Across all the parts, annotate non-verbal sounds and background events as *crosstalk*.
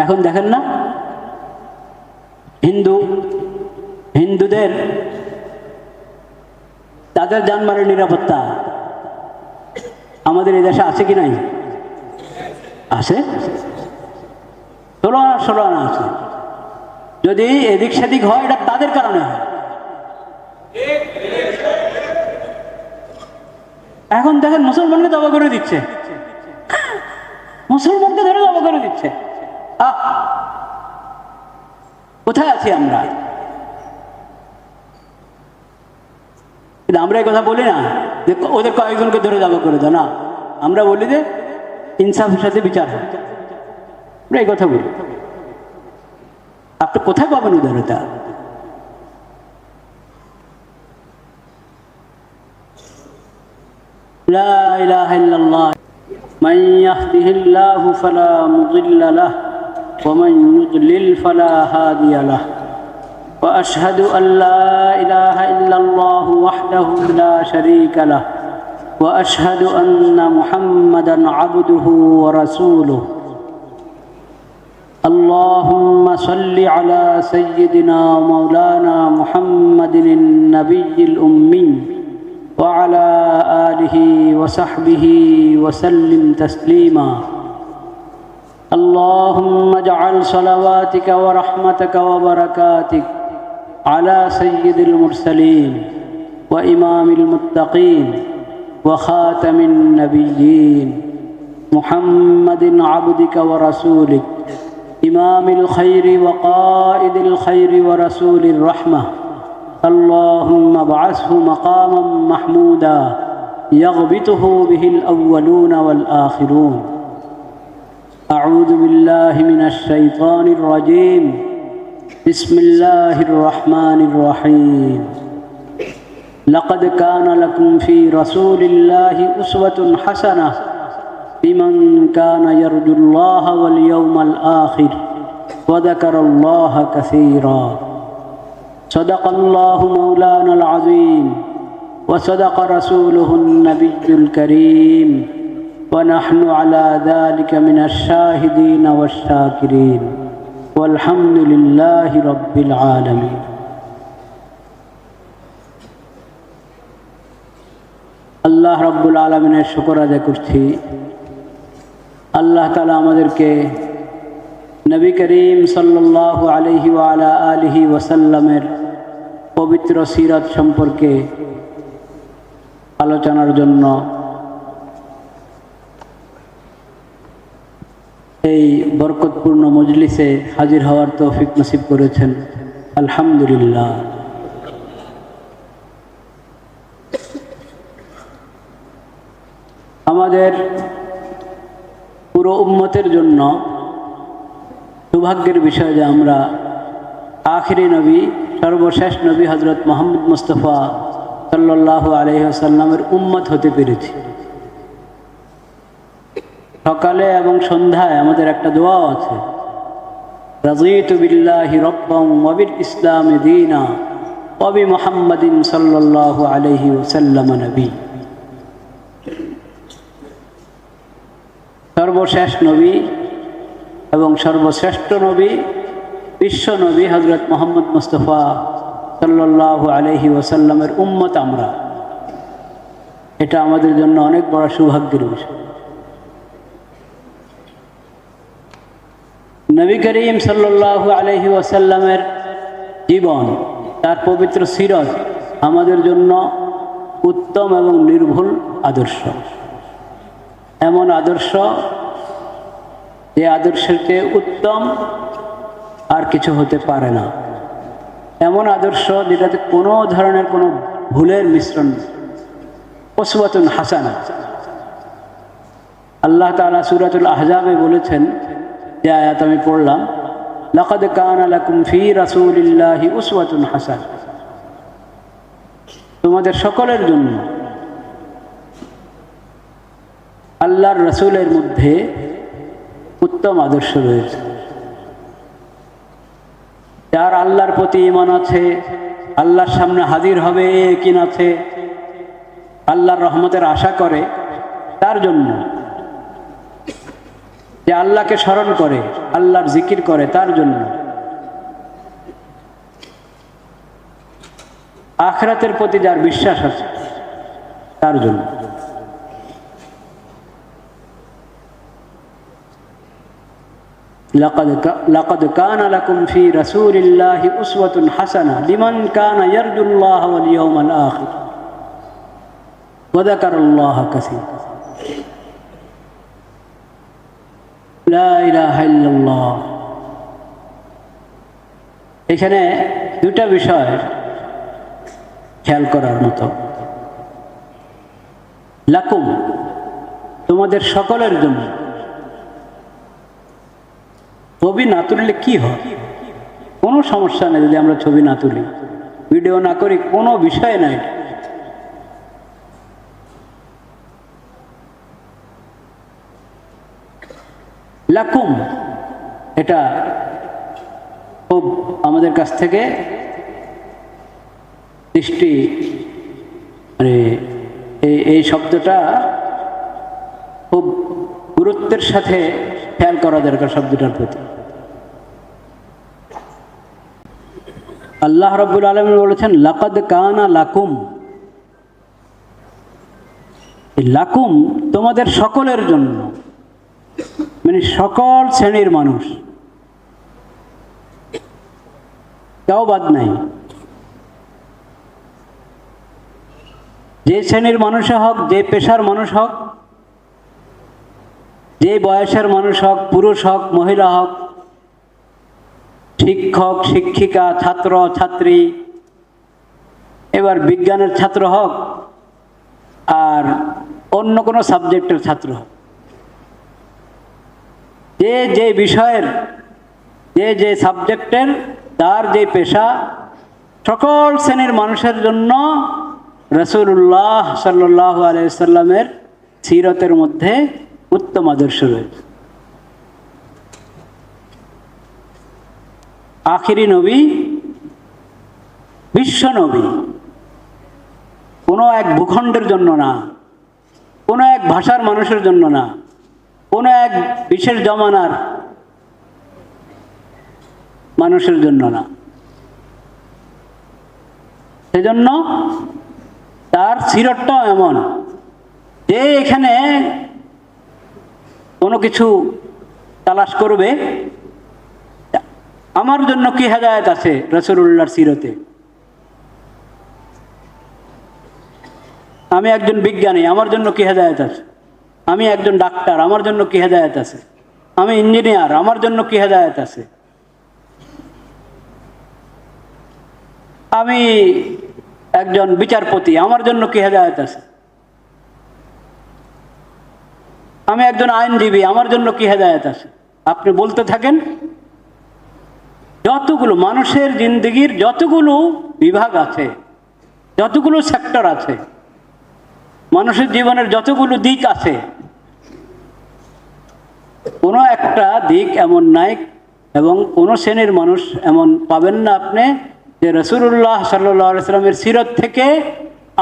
এখন দেখেন না? হিন্দু, হিন্দুদের তাদের জানমালের নিরাপত্তা আমাদের এই দেশে আছে কি নাই? আছে। ষোলো আনা ষোলো আনা আছে। যদি এদিক সেদিক হয়, এটা তাদের কারণে হয়। এখন দেখেন, মুসলমানকে দাবা করে দিচ্ছে। মুসলমানকে ধরে দাবা করে দিচ্ছে! কোথায় আছি আমরা কিন্তু আমরা এই কথা বলি না যে ওদের কয়েকজনকে ধরে দাবা করে দাও না আমরা বলি যে ইনসাফের সাথে বিচার হয় আমরা এই কথা বলি আপনি কোথায় পাবেন উদারতা لا إله إلا الله من يهده الله فلا مضل له ومن يضلل فلا هادي له. وأشهد أن لا إله إلا الله وحده لا شريك له. وأشهد أن محمدا عبده ورسوله. اللهم صل على سيدنا مولانا محمد النبي الأمي وعلى آله وصحبه وسلم تسليما. اللهم اجعل صلواتك ورحمتك وبركاتك على سيد المرسلين وإمام المتقين وخاتم النبيين محمد عبدك ورسولك إمام الخير وقائد الخير ورسول الرحمة. اللهم ابعثه مقاما محمودا يغبطه به الأولون والآخرون. أعوذ بالله من الشيطان الرجيم. بسم الله الرحمن الرحيم. لقد كان لكم في رسول الله أسوة حسنة لمن كان يرجو الله واليوم الآخر وذكر الله كثيرا. صدق الله مولانا العظيم وصدق رسوله النبي الكريم. ونحن على ذلك من الشاهدين والشاكرين والحمد لله رب العالمين আল্লাহ রব্বুল আলমিনের শুকর আদায় করছি আল্লাহ তালা আমাদেরকে নবী করিম সাল্লাহ আলহি আলা আলহি ওসাল্লামের পবিত্র সিরত সম্পর্কে আলোচনার জন্য এই বরকতপূর্ণ মজলিসে হাজির হওয়ার তৌফিক নসিব করেছেন। আলহামদুলিল্লাহ। আমাদের পুরো উম্মতের জন্য সৌভাগ্যের বিষয় যে আমরা আখিরি নবী, সর্বশেষ নবী হজরত মোহাম্মদ মুস্তফা সাল্লাহ আলহ্লামের উম্মত হতে পেরেছি। সকালে এবং সন্ধ্যায় আমাদের একটা দোয়াও আছে। রাজিত বিল্লাহি রব্বাম ওয়াবিল ইসলাম দিনা ওবি মোহাম্মদিন সাল্লাহ আলহি ওসাল্লাম নবী। সর্বশেষ নবী এবং সর্বশ্রেষ্ঠ নবী, বিশ্ব নবী হজরত মোহাম্মদ মুস্তফা সাল্লাহ আলহি ওসাল্লামের উম্মত আমরা। এটা আমাদের জন্য অনেক বড় সৌভাগ্যের বিষয়। নবী করিম সাল্লাহ আলহি ওসাল্লামের জীবন, তার পবিত্র সিরত আমাদের জন্য উত্তম এবং নির্ভুল আদর্শ। এমন আদর্শ যে আদর্শের চেয়ে উত্তম আর কিছু হতে পারে না। এমন আদর্শ যেটাতে কোনো ধরনের কোনো ভুলের মিশ্রণ পশুবাতন হাসানা। আল্লাহ তালা সুরাতুল আহজাবে বলেছেন যে আয়াত আমি পড়লাম, লকদ কান আলাকুম ফি রাসুলিল্লাহি উসওয়াতুন হাসান। তোমাদের সকলের জন্য আল্লাহর রসুলের মধ্যে উত্তম আদর্শ রয়েছে। যার আল্লাহর প্রতি ইমান আছে, আল্লাহর সামনে হাজির হবে কিন আছে, আল্লাহর রহমতের আশা করে, তার জন্য যে আল্লাহকে স্মরণ করে আল্লাহর জিকির করে তার জন্য আখরাতের প্রতি যার বিশ্বাস আছে তার জন্য لقد ك- لقد كان لكم في رسول الله أسوة حسنة لمن كان يرجو الله واليوم الآخر وذكر الله كثيرا এখানে দুটা বিষয় খেয়াল করার মতো। লাকুম, তোমাদের সকলের জন্য। ছবি না তুললে কি হয়? কোনো সমস্যা নেই যদি আমরা ছবি না তুলি। ভিডিও না করি, কোনো বিষয় নাই। লাকুম। এটা খুব আমাদের কাছ থেকে দৃষ্টি মানে এই শব্দটা খুব গুরুত্বের সাথে খেয়াল করা দরকার শব্দটার প্রতি। আল্লাহ রব্বুল আলম বলেছেন, লাকাদ কানা লাকুম। লাকুম তোমাদের সকলের জন্য। মানে সকল শ্রেণির মানুষ। কেউ বাদ নাই। যে শ্রেণির মানুষ হোক, যে পেশার মানুষ হোক, যে বয়সের মানুষ হোক, পুরুষ হোক, মহিলা হোক, শিক্ষক, শিক্ষিকা, ছাত্র, ছাত্রী, এবার বিজ্ঞানের ছাত্র হোক, আর অন্য কোনো সাবজেক্টের ছাত্র হোক। যে যে বিষয়ের, যে যে সাবজেক্টের, তার যে পেশা, সকল শ্রেণির মানুষের জন্য রসুল্লাহ সাল্লাহ আলাইসাল্লামের সিরতের মধ্যে উত্তম আদর্শ রয়েছে। আখিরি নবী, বিশ্ব নবী, কোনো এক ভূখণ্ডের জন্য না, কোনো এক ভাষার মানুষের জন্য না কোনো এক বিশেষ জমানার মানুষের জন্য না। সেজন্য তার সিরটটাও এমন যে এখানে কোনো কিছু তালাশ করবে। আমার জন্য কি হেদায়ত আছে রসুল্লাহর সিরতে আমি একজন বিজ্ঞানী, আমার জন্য কি হেদায়ত আছে? আমি একজন ডাক্তার, আমার জন্য কি হেদায়ত আছে? আমি ইঞ্জিনিয়ার, আমার জন্য কি হেদায়ত আছে? আমি একজন বিচারপতি, আমার জন্য কি হেদায়ত আছে? আমি একজন আইনজীবী, আমার জন্য কি হেদায়ত আছে? আপনি বলতে থাকেন, যতগুলো মানুষের জিন্দগির যতগুলো বিভাগ আছে, যতগুলো সেক্টর আছে মানুষের জীবনের যতগুলো দিক আছে, কোনো একটা দিক এমন নাই এবং কোনো শ্রেণির মানুষ এমন পাবেন না আপনি যে রসুল্লাহ সাল্লামের সিরত থেকে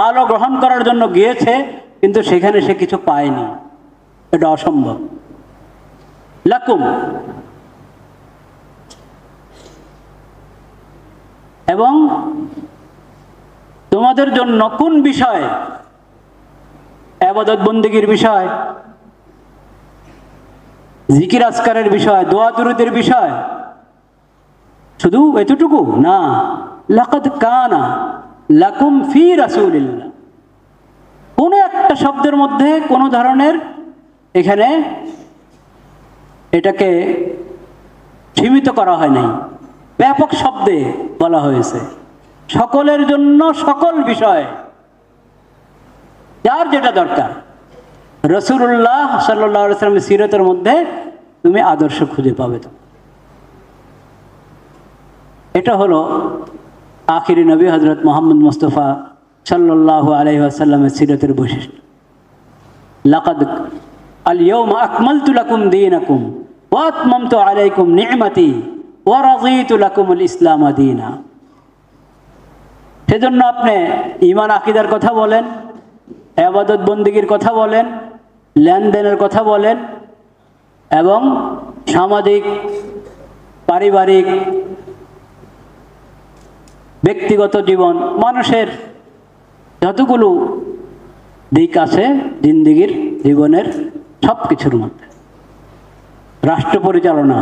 আলো গ্রহণ করার জন্য গিয়েছে, কিন্তু সেখানে সে কিছু পায়নি। এটা অসম্ভব। লাকুম। এবং তোমাদের জন্য কোন বিষয় আবাদত বন্দিগির বিষয়, জিকির আসকারের বিষয়, দোয়া দুরুদের বিষয়, শুধু এতটুকু? না। লাকাদ কানা লাকুম ফি রাসূলিল্লাহ। কোনো একটা শব্দের মধ্যে কোনো ধরনের এখানে এটাকে সীমিত করা হয় নাই। ব্যাপক শব্দে বলা হয়েছে। সকলের জন্য সকল বিষয় যার যেটা দরকার। রসুল্লাহ সাল্লামের সিরতের মধ্যে তুমি আদর্শ খুঁজে পাবে তো। এটা হলো আখিরি নবী হজরত মোহাম্মদ মুস্তফা সাল্লাহ আলহি আসাল্লামের সিরতের বৈশিষ্ট্য। লাকাদ সেজন্য আপনি ইমান আকিদার কথা বলেন আবাদত বন্দিগির কথা বলেন, লেনদেনের কথা বলেন এবং সামাজিক, পারিবারিক, ব্যক্তিগত জীবন, মানুষের যতগুলো দিক আছে জিন্দিগির জীবনের সব কিছুর মধ্যে। রাষ্ট্র পরিচালনা,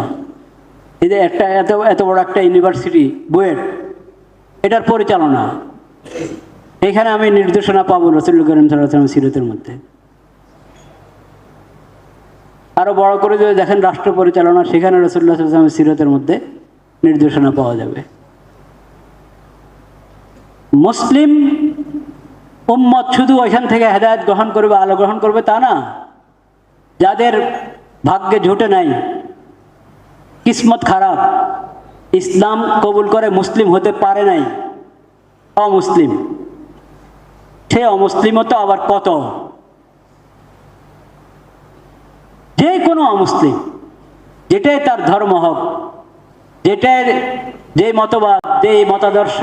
এই যে একটা এত এত বড় একটা ইউনিভার্সিটি, বুয়েট, এটার পরিচালনা। এখানে আমি নির্দেশনা পাবো রসুল করিম সাল্লাম সিরতের মধ্যে। আরও বড় করে যদি দেখেন রাষ্ট্র পরিচালনা, সেখানে রসুল্লাহ সিরতের মধ্যে নির্দেশনা পাওয়া যাবে। মুসলিম উম্মত শুধু ওইখান থেকে হেদায়ত গ্রহণ করবে, আলো গ্রহণ করবে তা না। যাদের ভাগ্যে ঝুটে নাই, কিসমত খারাপ, ইসলাম কবুল করে মুসলিম হতে পারে নাই, অমুসলিম। সে অমুসলিমও তো আবার কত? যে কোনো অমুসলিম, যেটাই তার ধর্ম হোক, যেটাই যে মতবাদ, যে মতাদর্শ,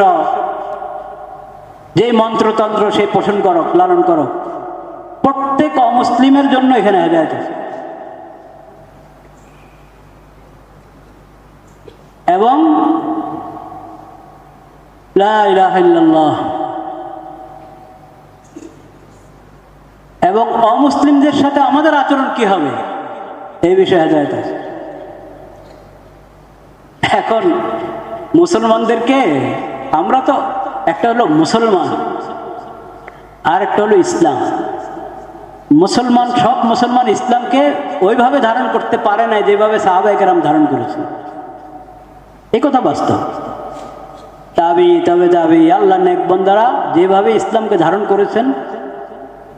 যে মন্ত্রতন্ত্র সে পোষণ করক, লালন করক, প্রত্যেক অমুসলিমের জন্য এখানে হেদায়ত আছে। এবং লা এবং অমুসলিমদের সাথে আমাদের আচরণ কি হবে? এই বিষয়ে হেদায়ত আছে। এখন মুসলমানদেরকে আমরা তো একটা হলো মুসলমান আর একটা হলো ইসলাম। মুসলমান, সব মুসলমান ইসলামকে ওইভাবে ধারণ করতে পারে না যেভাবে সাহাবাহিকেরাম ধারণ করেছে এই কথা বাস্তব। তাবি, তবে দাবি আল্লাহ নেক বন্দারা যেভাবে ইসলামকে ধারণ করেছেন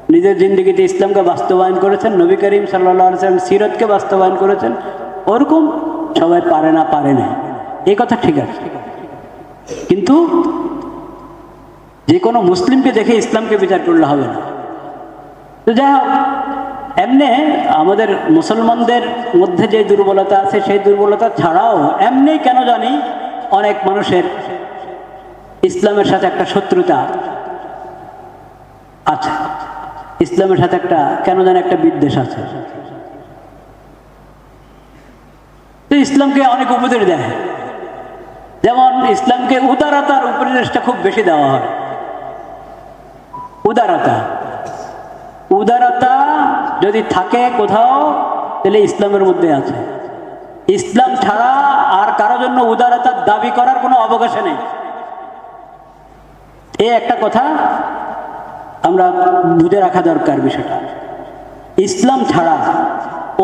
নিজের জিন্দগিতে ইসলামকে বাস্তবায়ন করেছেন, নবী করিম সাল্লাম সিরতকে বাস্তবায়ন করেছেন। ওরকম সবাই পারে না পারে না। এই কথা ঠিক আছে। কিন্তু যে কোনো মুসলিমকে দেখে ইসলামকে বিচার করলে হবে না। তো যাই হোক, এমনি আমাদের মুসলমানদের মধ্যে যে দুর্বলতা আছে, সেই দুর্বলতা ছাড়াও এমনি কেন জানি অনেক মানুষের ইসলামের সাথে একটা শত্রুতা আছে। ইসলামের সাথে একটা, কেন জানি একটা বিদ্বেষ আছে। ইসলামকে অনেক উপদেশ দেয়। যেমন ইসলামকে উদারতার উপদেশটা খুব বেশি দেওয়া হয়। উদারতা। উদারতা যদি থাকে কোথাও, তাহলে ইসলামের মধ্যে আছে। ইসলাম ছাড়া আর কারও জন্য উদারতার দাবি করার কোনো অবকাশ নেই। এই একটা কথা। আমরা বুঝে রাখা দরকার বিষয়টা। ইসলাম ছাড়া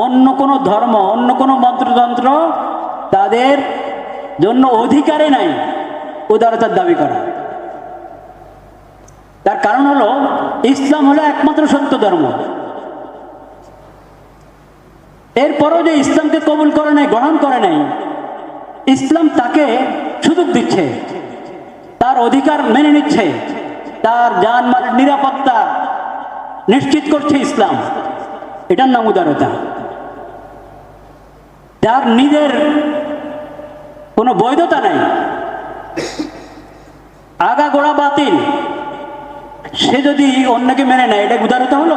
অন্য কোনো ধর্ম, অন্য কোনো মন্ত্রতন্ত্র তাদের জন্য অধিকারে নাই উদারতার দাবি করা। তার কারণ হলো, ইসলাম হলো একমাত্র সত্য ধর্ম। এরপরও যে ইসলামকে কবুল করে নাই, গ্রহণ করে নাই, ইসলাম তাকে সুযোগ দিচ্ছে, তার অধিকার মেনে নিচ্ছে। তার যান মালের নিরাপত্তা নিশ্চিত করছে ইসলাম। এটার নাম উদারতা। যার নিজের কোনো বৈধতা নাই। আগা গোড়া বাতিল। সে যদি অন্যকে মেনে নেয়, এটা উদারতা হলো?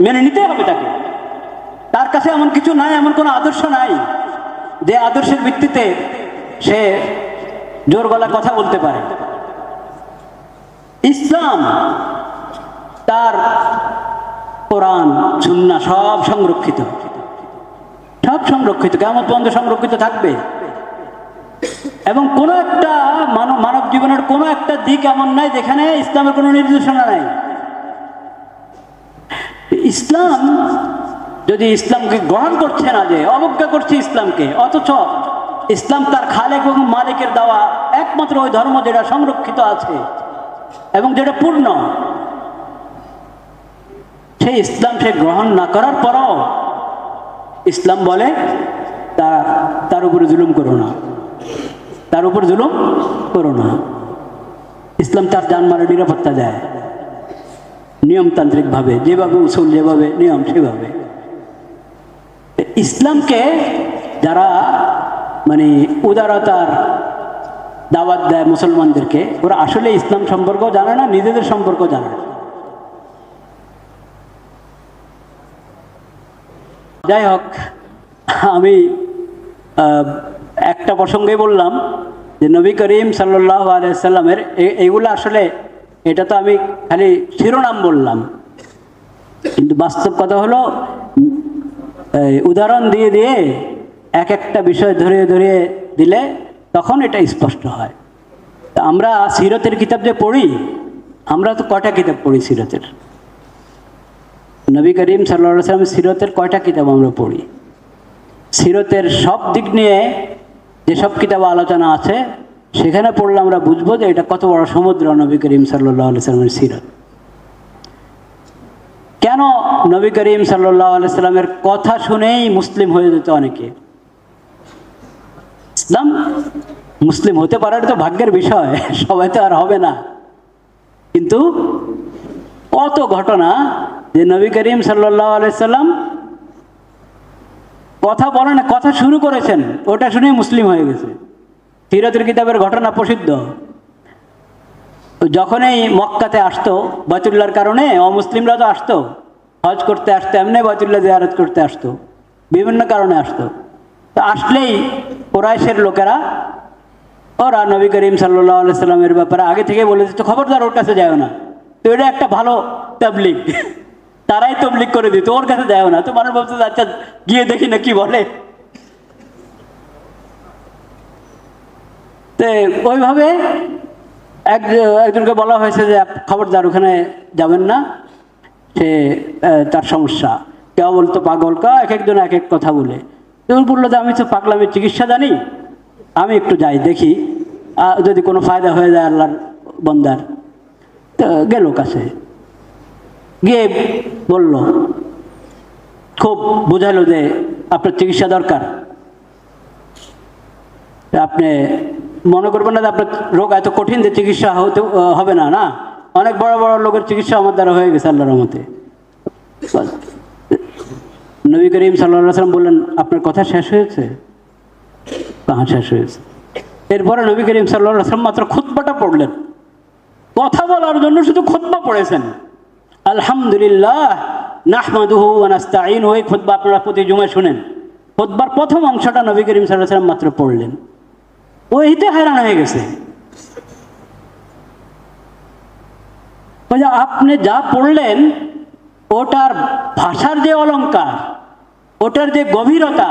মেনে নিতে হবে তাকে। তার কাছে এমন কিছু নাই, এমন কোনো আদর্শ নাই, যে আদর্শের ভিত্তিতে সে জোর গলা কথা বলতে পারে। ইসলাম, তার কোরআন সুন্না সব সংরক্ষিত। সব সংরক্ষিত কেমন পর্যন্ত সংরক্ষিত থাকবে। এবং কোনো একটা মানব মানব জীবনের কোনো একটা দিক এমন নাই যেখানে ইসলামের কোনো নির্দেশনা নাই। ইসলাম যদি ইসলামকে গ্রহণ করছে না যে, অবজ্ঞা করছে ইসলামকে, অথচ ইসলাম তার খালেক এবং মালিকের দেওয়া একমাত্র ওই ধর্ম যেটা সংরক্ষিত আছে এবং যেটা পূর্ণ, সেই ইসলাম সে গ্রহণ না করার পরও ইসলাম বলে তার তার উপরে জুলুম করো না। তার উপর জুলুম করো না। ইসলাম তার জানমালের নিরাপত্তা দেয়। নিয়মতান্ত্রিকভাবে, যেভাবে উসুল, যেভাবে নিয়ম, সেভাবে। ইসলামকে যারা মানে উদারতার দাওয়াত দেয় মুসলমানদেরকে, ওরা আসলে ইসলাম সম্পর্ক জানে না, নিজেদের সম্পর্ক জানে না। যাই হোক, আমি একটা প্রসঙ্গে বললাম যে নবী করিম সাল্লাহ আলাইসাল্লামের এইগুলো আসলে, এটা তো আমি খালি শিরোনাম বললাম। কিন্তু বাস্তব কথা হলো উদাহরণ দিয়ে দিয়ে এক একটা বিষয় ধরিয়ে ধরিয়ে দিলে তখন এটা স্পষ্ট হয়। তা আমরা সিরতের কিতাব যে পড়ি, আমরা তো কয়টা কিতাব পড়ি সিরতের? নবী করিম সাল্লা সাল্লামের সিরতের কয়টা কিতাব আমরা পড়ি? সিরতের সব দিক নিয়ে যেসব কিতাব আলোচনা আছে, সেখানে পড়লে আমরা বুঝব যে এটা কত বড় সমুদ্র নবী করিম সাল্লামের সিরত। কেন নবী করিম সাল্লাহ সাল্লামের কথা শুনেই মুসলিম হয়ে যেত অনেকে? ইসলাম মুসলিম হতে পারার তো ভাগ্যের বিষয়, সবাই তো আর হবে না। কিন্তু কত ঘটনা যে নবী করিম আলাইসাল্লাম কথা বলে না কথা শুরু করেছেন, ওটা শুনেই মুসলিম হয়ে গেছে। সিরতের কিতাবের ঘটনা প্রসিদ্ধ। যখনই মক্কাতে আসতো বয়তুল্লার কারণে, অমুসলিমরা তো আসতো। হজ করতে আসতো, এমনি বয়তুল্লাহ জিয়ারত করতে আসতো। বিভিন্ন কারণে আসতো। আসলেই কোরাইশের লোকেরা, ওরা নবী করিম সাল্লাহ সাল্লামের ব্যাপারে আগে থেকে বলে দিত খবরদার ওর কাছে যাও না। তো এটা একটা ভালো তাবলিক *laughs* তারাই তবলিক করে দিত, ওর কাছে যাও না। তো মানুষ ভাবছে আচ্ছা গিয়ে দেখি না কি বলে। তো ওইভাবে এক, একজনকে বলা হয়েছে যে, খবরদার ওখানে যাবেন না। সে তার সমস্যা। কেউ বলতো পাগল, কা এক একজন এক এক কথা বলে। তো বলল যে, আমি তো পাগলামের চিকিৎসা জানি, আমি একটু যাই, দেখি। যদি কোনো ফায়দা হয়ে যায় আল্লাহর বন্দার। তো গেল কাছে। গিয়ে বলল, খুব বোঝালো যে, আপনার চিকিৎসা দরকার। আপনি মনে করবেন না যে, আপনার রোগ এত কঠিন যে, চিকিৎসা হতে, হবে না না? অনেক বড় বড় লোকের চিকিৎসা আমার দ্বারা হয়ে গেছে, আল্লাহর মতে নবী করিম সাল্লাম বললেন, আপনার কথা শেষ হয়েছে? হ্যাঁ শেষ হয়েছে। এরপরে নবী করিম সাল্লাম মাত্র খুতবাটা পড়লেন। কথা বলার জন্য শুধু খুতবা পড়েছেন। আলহামদুলিল্লাহ, নাহমাদুহু আনাস্তাইন ওই খুতবা আপনারা প্রতি জুমে শুনেন। খুতবার প্রথম অংশটা নবী করিম সাল্লাম মাত্র পড়লেন। ওইতে হয়রান হয়ে গেছে। আপনি যা পড়লেন, ওটার ভাষার যে অলংকার ওটার যে গভীরতা,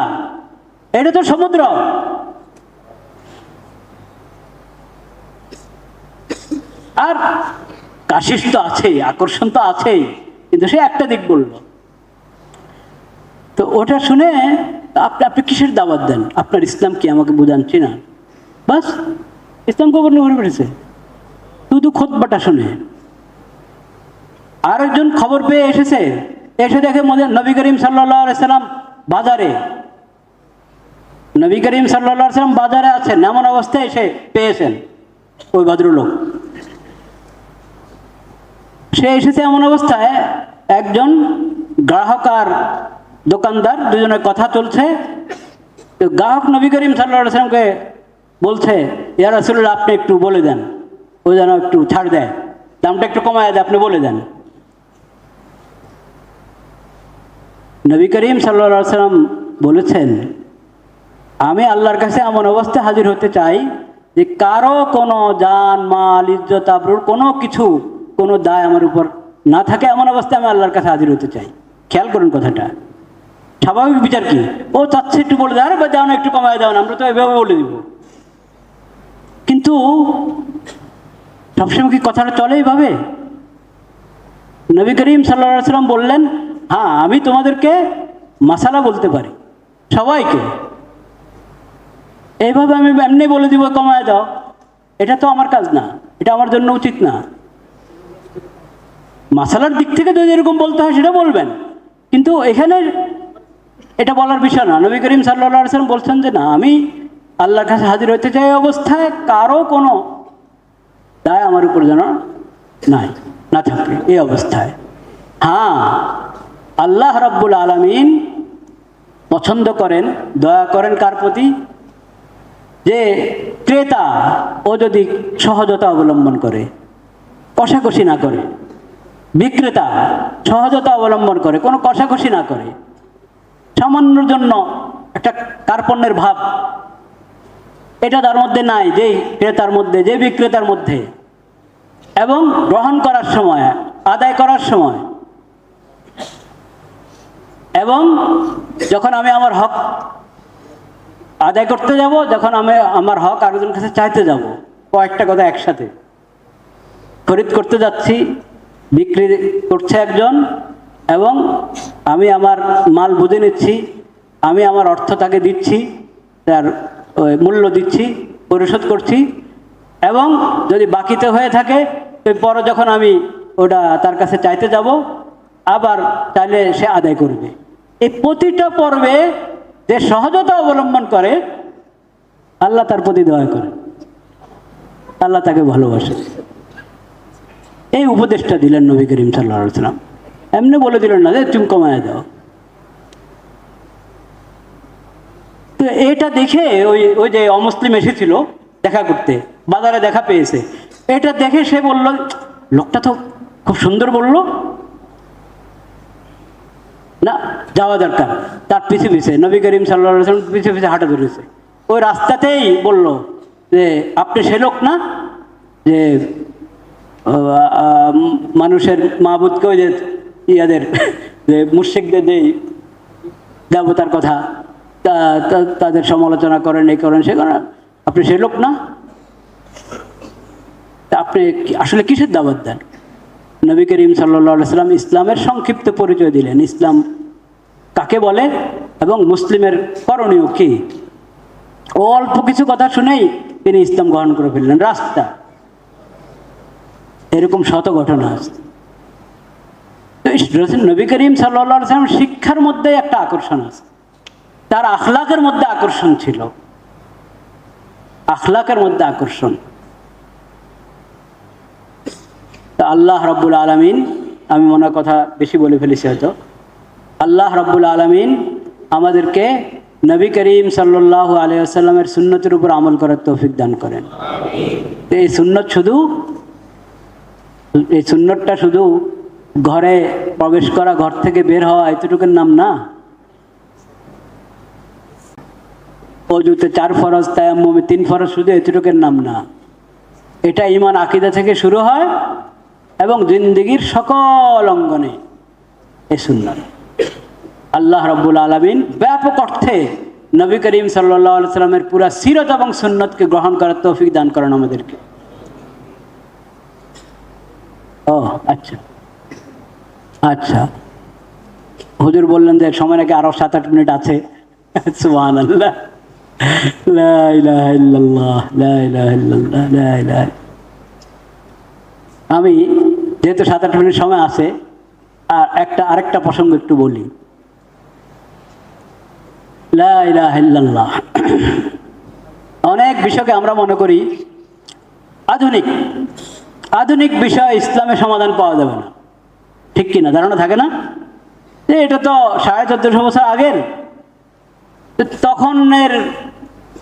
এটা তো সমুদ্র। আর কাশিস তো আছেই, আকর্ষণ তো আছেই, কিন্তু সে একটা দিক বলল। তো ওটা শুনে আপনি আপনি কিসের দাওয়াত দেন? আপনার ইসলাম কি আমাকে বুঝাচ্ছি না বাস, ইসলাম কবর করে পেরেছে শুধু খোদবাটা শুনে। আরেকজন খবর পেয়ে এসেছে। এসে দেখে মনে নবী করিম সাল্লাহ সাল্লাম বাজারে। নবী করিম সাল্লাম বাজারে আছেন, এমন অবস্থায় এসে পেয়েছেন ওই ভদ্রলোক সে এসেছে এমন অবস্থায়, একজন গ্রাহক আর দোকানদার দুজনের কথা চলছে। গ্রাহক নবী করিম সাল্লাহ সাল্লামকে বলছে ইয়ার আসলে আপনি একটু বলে দেন। ও যেন একটু ছাড় দেয়। দামটা একটু কমায় দেয়, আপনি বলে দেন। নবী করিম সাল্লা সাল্লাম বলেছেন, আমি আল্লাহর কাছে এমন অবস্থায় হাজির হতে চাই যে কারও কোনো জান, মাল, ইজ্জত, আবরুর কোনো কিছু, কোনো দায় আমার উপর না থাকে, এমন অবস্থায় আমি আল্লাহর কাছে হাজির হতে চাই। খেয়াল করুন কথাটা। স্বাভাবিক বিচার কি? ও চাচ্ছে একটু বলে দেয় বা যাও না, একটু কমায় দাও না, আমরা তো এভাবে বলে দিব। কিন্তু সবসময় কি কথাটা চলে এইভাবে? নবী করিম সাল্লা সাল্লাম বললেন হ্যাঁ আমি তোমাদেরকে মাসালা বলতে পারি। সবাইকে। এইভাবে আমি এমনি বলে দিব, কমায় দাও। এটা তো আমার কাজ না, এটা আমার জন্য উচিত না। মাসালার দিক থেকে যদি এরকম বলতে হয়, সেটা বলবেন। কিন্তু এখানে এটা বলার বিষয় না। নবী করিম সাল্লা সাল্লাম বলছেন যে, না, আমি আল্লাহর কাছে হাজির হতে চাই অবস্থায়, কারও কোনো দায় আমার উপর যেন নাই, না থাকে, এই অবস্থায়। হ্যাঁ আল্লাহ রব্বুল আলমিন পছন্দ করেন, দয়া করেন কার প্রতি? যে ক্রেতা, ও যদি সহজতা অবলম্বন করে, কষাকষি না করে, বিক্রেতা সহজতা অবলম্বন করে, কোনো কষাকষি না করে, সামান্যর জন্য একটা কার্পণ্যের ভাব, এটা তার মধ্যে নাই যে ক্রেতার মধ্যে যে বিক্রেতার মধ্যে। এবং গ্রহণ করার সময়, আদায় করার সময় এবং যখন আমি আমার হক আদায় করতে যাব, যখন আমি আমার হক আরেকজনের কাছে চাইতে যাব, কয়েকটা কথা একসাথে। খরিদ করতে যাচ্ছি, বিক্রি করছে একজন, এবং আমি আমার মাল বুঝে নিচ্ছি, আমি আমার অর্থ তাকে দিচ্ছি, তার মূল্য দিচ্ছি, পরিশোধ করছি, এবং যদি বাকিতে হয়ে থাকে পরে যখন আমি ওটা তার কাছে চাইতে যাব, আবার চাইলে সে আদায় করবে। এই প্রতিটা পর্বে যে সহজতা অবলম্বন করে, আল্লাহ তার প্রতি দয়া করে। আল্লাহ তাকে ভালোবাসে। এই উপদেশটা দিলেন নবী করিম সাল্লাহ সাল্লাম এমনি বলে দিলেন না যে, তুমি কমায় দাও। তো এটা দেখে ওই ওই যে অমুসলিম এসেছিল দেখা করতে, বাজারে দেখা পেয়েছে। এটা দেখে সে বলল, লোকটা তো খুব সুন্দর বলল। না, যাওয়া দরকার। তার পিছে পিছে, নবী করিম সাল্লাহ পিছে পিছে হাঁটা ধরেছে। ওই রাস্তাতেই বলল যে, আপনি সে লোক না? যে মানুষের মাহবুদকে ওই যে ইয়াদের, যে মুর্শিকদের যে দেবতার কথা তাদের সমালোচনা করেন এই করেন, সে করেন, আপনি সে লোক না? আপনি আসলে কিসের দাবাত দেন? নবী করিম সাল্লা সাল্লাম ইসলামের সংক্ষিপ্ত পরিচয় দিলেন। ইসলাম কাকে বলে এবং মুসলিমের করণীয় কি? অল্প কিছু কথা শুনেই তিনি ইসলাম গ্রহণ করে ফেললেন। রাস্তা। এরকম শত ঘটনা আছে। নবী করিম সাল্লাম শিক্ষার মধ্যে একটা আকর্ষণ আছে। তার আখলাকের মধ্যে আকর্ষণ ছিল। আখলাকের মধ্যে আকর্ষণ। তো আল্লাহ রব্বুল আলমিন, আমি মনে কথা বেশি বলে ফেলেছি হয়তো। আল্লাহ রব্বুল আলমিন আমাদেরকে নবী করিম সাল্লাহ আলিয়াল্লামের সুন্নতের উপর আমল করার তৌফিক দান করেন। এই সুন্নত শুধু, এই সুন্নতটা শুধু ঘরে প্রবেশ করা, ঘর থেকে বের হওয়া এতটুকুর নাম না। অজুতে চার ফরজ, তায়াম্মমে তিন ফরজ শুধু এতটুকুর নাম না। এটা ইমান আকিদা থেকে শুরু হয় এবং জিন্দগির সকল অঙ্গনে এ সুন্নত। আল্লাহ রব্বুল আলমিন ব্যাপক অর্থে নবী করিম সাল্লাহ সাল্লামের পুরা সিরত এবং সুন্নতকে গ্রহণ করার তৌফিক দান করেন আমাদেরকে। ও আচ্ছা। আচ্ছা। হুজুর বললেন যে সময় নাকি আরও সাত আট মিনিট আছে। আমি যেহেতু সাত আট মিনিট সময় আছে, আর একটা আরেকটা প্রসঙ্গ একটু বলি। অনেক বিষয়কে আমরা মনে করি, আধুনিক। আধুনিক বিষয় ইসলামে সমাধান পাওয়া যাবে না। ঠিক কিনা? ধারণা থাকে না? যে এটা তো সাড়ে চোদ্দশো বছর আগের। তখনের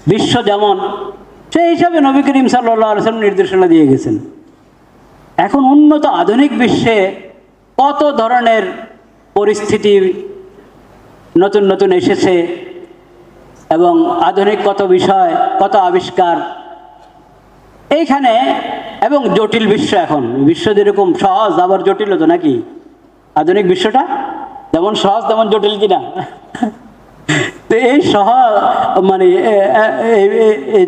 বিশ্ব যেমন, সেই হিসাবে নবী করিম সাল্লাহ আলসালাম নির্দেশনা দিয়ে গেছেন। এখন উন্নত আধুনিক বিশ্বে কত ধরনের পরিস্থিতি নতুন নতুন এসেছে এবং আধুনিক কত বিষয় কত আবিষ্কার। এইখানে এবং জটিল বিশ্ব এখন। বিশ্ব যেরকম সহজ আবার জটিল হতো নাকি? আধুনিক বিশ্বটা যেমন সহজ তেমন জটিল কিনা? তো এই সহ মানে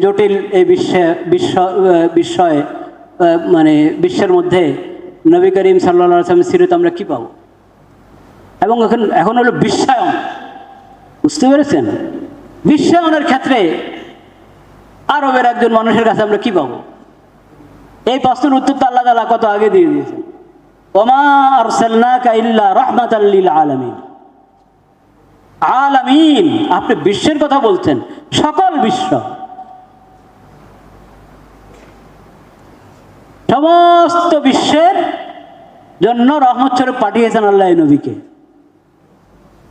জটিল এই বিশ্বে বিশ্ব আহ, মানে বিশ্বের মধ্যে নবী করিম সাল্লা সাল্লামের সিরত আমরা কি পাবো? এবং এখন এখন হলো বিশ্বায়ন বুঝতে পেরেছেন? বিশ্বায়নের ক্ষেত্রে আরবের একজন মানুষের কাছে আমরা কি পাবো? এই প্রশ্নের উত্তর তো আল্লাহ তালা কত আগে দিয়ে দিয়েছে ওমা আরসালনাকা ইল্লা রাহমাতাল লিল আলামিন। আলামিন, আপনি বিশ্বের কথা বলছেন। সকল বিশ্ব। সমস্ত বিশ্বের জন্য রহমত স্বরূপ পাঠিয়েছেন আল্লাহ নবীকে।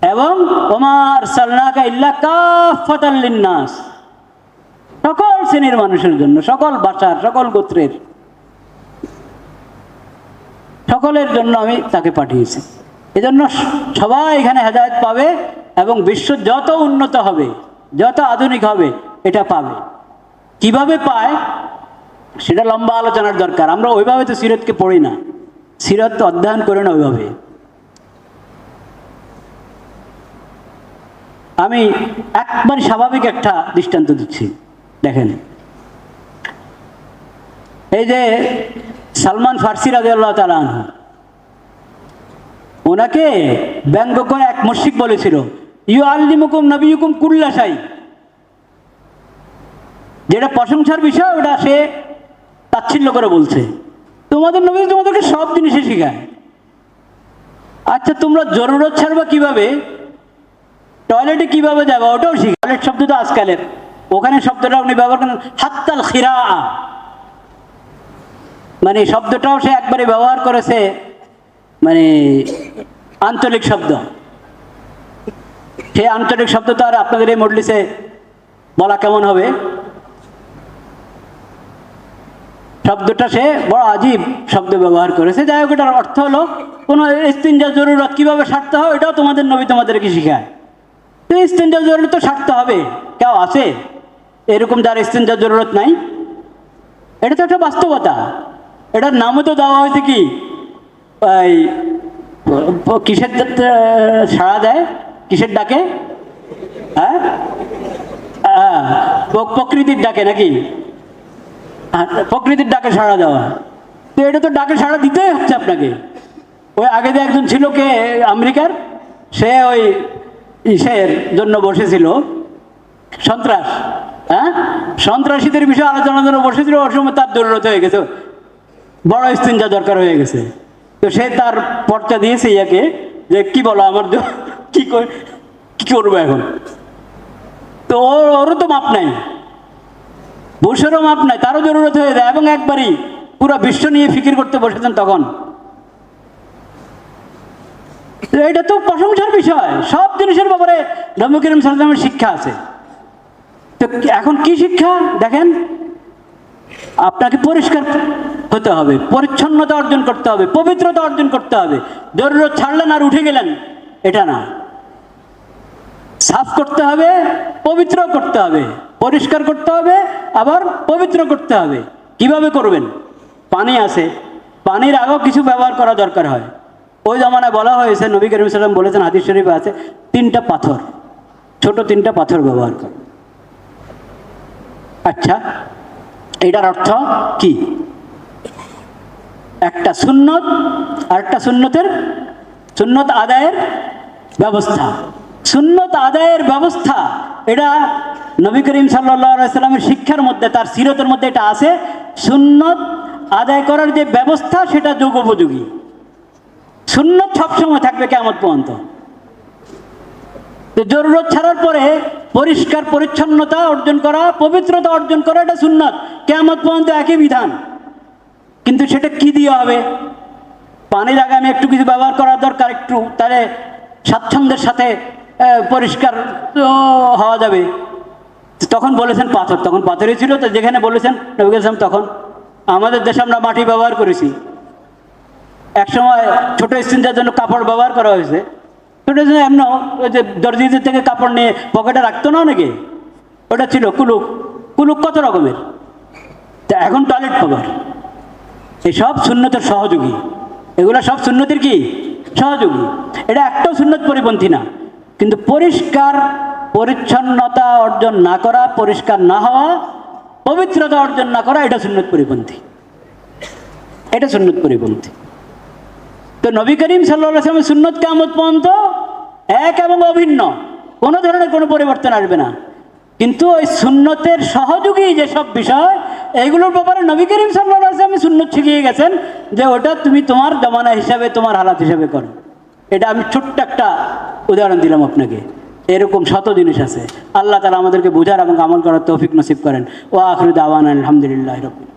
এবং ওমার সাল্লাকা ইল্লা কাফাতাল লিন্নাস। সকল শ্রেণির মানুষের জন্য, সকল ভাষার সকল গোত্রের, সকলের জন্য আমি তাকে পাঠিয়েছি। এজন্য সবাই এখানে হেদায়ত পাবে এবং বিশ্ব যত উন্নত হবে, যত আধুনিক হবে, এটা পাবে। কীভাবে পায়? সেটা লম্বা আলোচনার দরকার। আমরা ওইভাবে তো সিরতকে পড়ি না। সিরত তো অধ্যয়ন করি না ওইভাবে। আমি একবার স্বাভাবিক একটা দৃষ্টান্ত দিচ্ছি। দেখেন। এই যে সালমান ফার্সি রাজু আল্লাহ তালাহ ওনাকে ব্যঙ্গ করে এক মুশিক বলেছিল ইউ আল্লিমুকুম নবীকুম কুল্লাশাই যেটা প্রশংসার বিষয়, ওটা সে তাচ্ছিল্য করে বলছে। তোমাদের নবী তোমাদেরকে সব জিনিসই শেখায়। আচ্ছা তোমরা জরুরত ছাড়বা কীভাবে? টয়লেটে কীভাবে যাবে? ওটাও শিখ টয়লেট তো আজকালের। ওখানে শব্দটা উনি ব্যবহার করেন, হাত্তাল খিরা। মানে শব্দটাও সে একবারে ব্যবহার করেছে মানে আঞ্চলিক শব্দ। সে আঞ্চলিক শব্দ তো আর আপনাদের এই মডলিসে বলা কেমন হবে? শব্দটা সে বড় আজীব শব্দ ব্যবহার করেছে। যাই হোক, এটার অর্থ হলো, কোনো স্তিনজা জরুরত কীভাবে সারতে হয় এটাও তোমাদের নবী তোমাদেরকে শেখায়। তো স্তিনজা জরুরত তো সারতে হবে, কেউ আছে? এরকম যার স্তিনজা জরুরত নাই। এটা তো একটা বাস্তবতা। এটার নামও তো দেওয়া হয়েছে কি? এই কিসের সাড়া দেয়? কিসের ডাকে? হ্যাঁ? প্রকৃতির ডাকে নাকি? প্রকৃতির ডাকে সাড়া দেওয়া। তো এটা তো ডাকে সাড়া দিতেই হচ্ছে আপনাকে। ওই আগে যে একজন ছিল কে, আমেরিকার, সে ওই ইসের জন্য বসেছিল। সন্ত্রাস হ্যাঁ? সন্ত্রাসীদের বিষয়ে আলোচনার জন্য বসেছিল ওর সময় তার জরুরত হয়ে গেছে। বড় স্তিনজা দরকার হয়ে গেছে। তো সে তার পর্চা দিয়েছে ইয়াকে যে, কি বলো আমার কি কর- কি করব এখন? তো ওর, ওরও তো মাপ নাই। বসেরও মাপ নাই, তারও জরুরত হয়ে যায়। এবং একবারই পুরো বিশ্ব নিয়ে ফিকির করতে বসেছেন তখন। এটা তো প্রশংসার বিষয়। সব জিনিসের ব্যাপারে নবী করিম শিক্ষা আছে। তো এখন কি শিক্ষা? দেখেন, আপনাকে পরিষ্কার হতে হবে, পরিচ্ছন্নতা অর্জন করতে হবে, পবিত্রতা অর্জন করতে হবে। জরুরত ছাড়লেন আর উঠে গেলেন, এটা না। সাফ করতে হবে পবিত্র করতে হবে। পরিষ্কার করতে হবে, আবার পবিত্র করতে হবে। কীভাবে করবেন? পানি আছে। পানির আগেও কিছু ব্যবহার করা দরকার হয়। ওই জামানায় বলা হয়েছে, নবী করিম সাল্লাম বলেছেন, হাদিস শরীফে আছে, তিনটা পাথর। ছোট তিনটা পাথর ব্যবহার কর। আচ্ছা এটার অর্থ কি? একটা সুন্নত আর একটা সুন্নতের, সুন্নত আদায়ের ব্যবস্থা। সুন্নত আদায়ের ব্যবস্থা, এটা নবী করিম সাল্লামের শিক্ষার মধ্যে, তার সিরতের মধ্যে এটা আছে, সুন্নত আদায় করার যে ব্যবস্থা, সেটা যোগোপযোগী। সুন্নত সবসময় থাকবে কেমন পর্যন্ত। তো জরুরত ছাড়ার পরে পরিষ্কার পরিচ্ছন্নতা অর্জন করা, পবিত্রতা অর্জন করা, এটা সুন্নত। কেমন পর্যন্ত একই বিধান। কিন্তু সেটা কি দিয়ে হবে? পানির আগে আমি একটু কিছু ব্যবহার করার দরকার, একটু তাহলে স্বাচ্ছন্দ্যের সাথে পরিষ্কার হওয়া যাবে। তখন বলেছেন পাথর, তখন পাথরই ছিল তো যেখানে বলেছেন নবী ইসলাম তখন, আমাদের দেশে আমরা মাটি ব্যবহার করেছি। একসময় ছোট স্ত্রীদের জন্য কাপড় ব্যবহার করা হয়েছে। ছোট স্ত্রী এমন ওই যে দর্জিদের থেকে কাপড় নিয়ে পকেটে রাখতো না অনেকে? ওটা ছিল কুলুক। কুলুক কত রকমের? তা এখন টয়লেট কভার। এই সব সুন্নতের সহযোগী। এগুলো সব সুন্নতির কি? সহযোগী। এটা একটাও সুন্নত পরিপন্থী না। কিন্তু পরিষ্কার পরিচ্ছন্নতা অর্জন না করা, পরিষ্কার না হওয়া, পবিত্রতা অর্জন না করা, এটা সুন্নত পরিপন্থী। এটা সুন্নত পরিপন্থী। তো নবী করিম সাল্লামের সুন্নত কামত পর্যন্ত এক এবং অভিন্ন। কোনো ধরনের কোনো পরিবর্তন আসবে না। কিন্তু ওই সুন্নতের সহযোগী যেসব বিষয়, এইগুলোর ব্যাপারে নবী করিম সাল্লাহ আসলামী সুন্নত শিখিয়ে গেছেন যে ওটা তুমি তোমার জমানা হিসাবে, তোমার হালাত হিসাবে করো। এটা আমি ছোট্ট একটা উদাহরণ দিলাম আপনাকে। এরকম শত জিনিস আছে। আল্লাহ তালা আমাদেরকে বোঝার এবং আমল করার তৌফিক নসিব করেন। ও আখরুদ আওয়ান আলহামদুলিল্লাহ রবিন